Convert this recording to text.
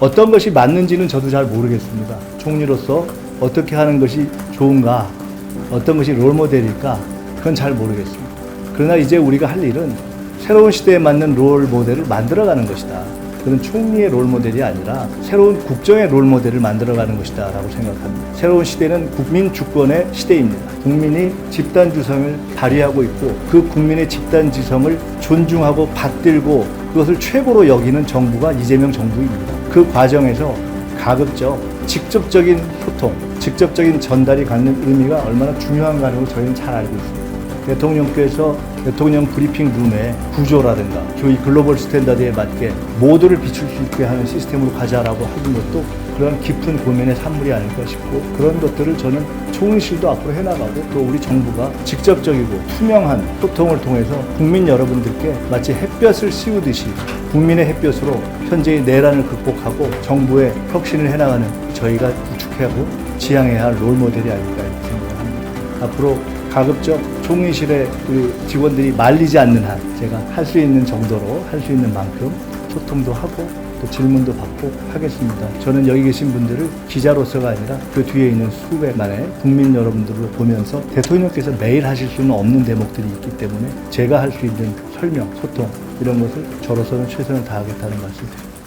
어떤 것이 맞는지는 저도 잘 모르겠습니다. 총리로서 어떻게 하는 것이 좋은가, 어떤 것이 롤모델일까, 그건 잘 모르겠습니다. 그러나 이제 우리가 할 일은 새로운 시대에 맞는 롤 모델을 만들어가는 것이다. 그는 총리의 롤 모델이 아니라 새로운 국정의 롤 모델을 만들어가는 것이다 라고 생각합니다. 새로운 시대는 국민 주권의 시대입니다. 국민이 집단 주성을 발휘하고 있고 그 국민의 집단 지성을 존중하고 받들고 그것을 최고로 여기는 정부가 이재명 정부입니다. 그 과정에서 가급적 직접적인 소통, 직접적인 전달이 갖는 의미가 얼마나 중요한가를 저희는 잘 알고 있습니다. 대통령께서 대통령 브리핑 룸의 구조라든가 교이 글로벌 스탠다드에 맞게 모두를 비출 수 있게 하는 시스템으로 가자라고 하는 것도 그런 깊은 고민의 산물이 아닐까 싶고 그런 것들을 저는 총리실도 앞으로 해나가고 또 우리 정부가 직접적이고 투명한 소통을 통해서 국민 여러분들께 마치 햇볕을 씌우듯이 국민의 햇볕으로 현재의 내란을 극복하고 정부의 혁신을 해나가는 저희가 구축하고 지향해야 할 롤모델이 아닐까 이렇게 생각합니다. 앞으로 가급적 총리실의 그 직원들이 말리지 않는 한 제가 할 수 있는 정도로 할 수 있는 만큼 소통도 하고 또 질문도 받고 하겠습니다. 저는 여기 계신 분들을 기자로서가 아니라 그 뒤에 있는 수백만의 국민 여러분들을 보면서 대통령께서 매일 하실 수는 없는 대목들이 있기 때문에 제가 할 수 있는 설명, 소통 이런 것을 저로서는 최선을 다하겠다는 말씀 드립니다.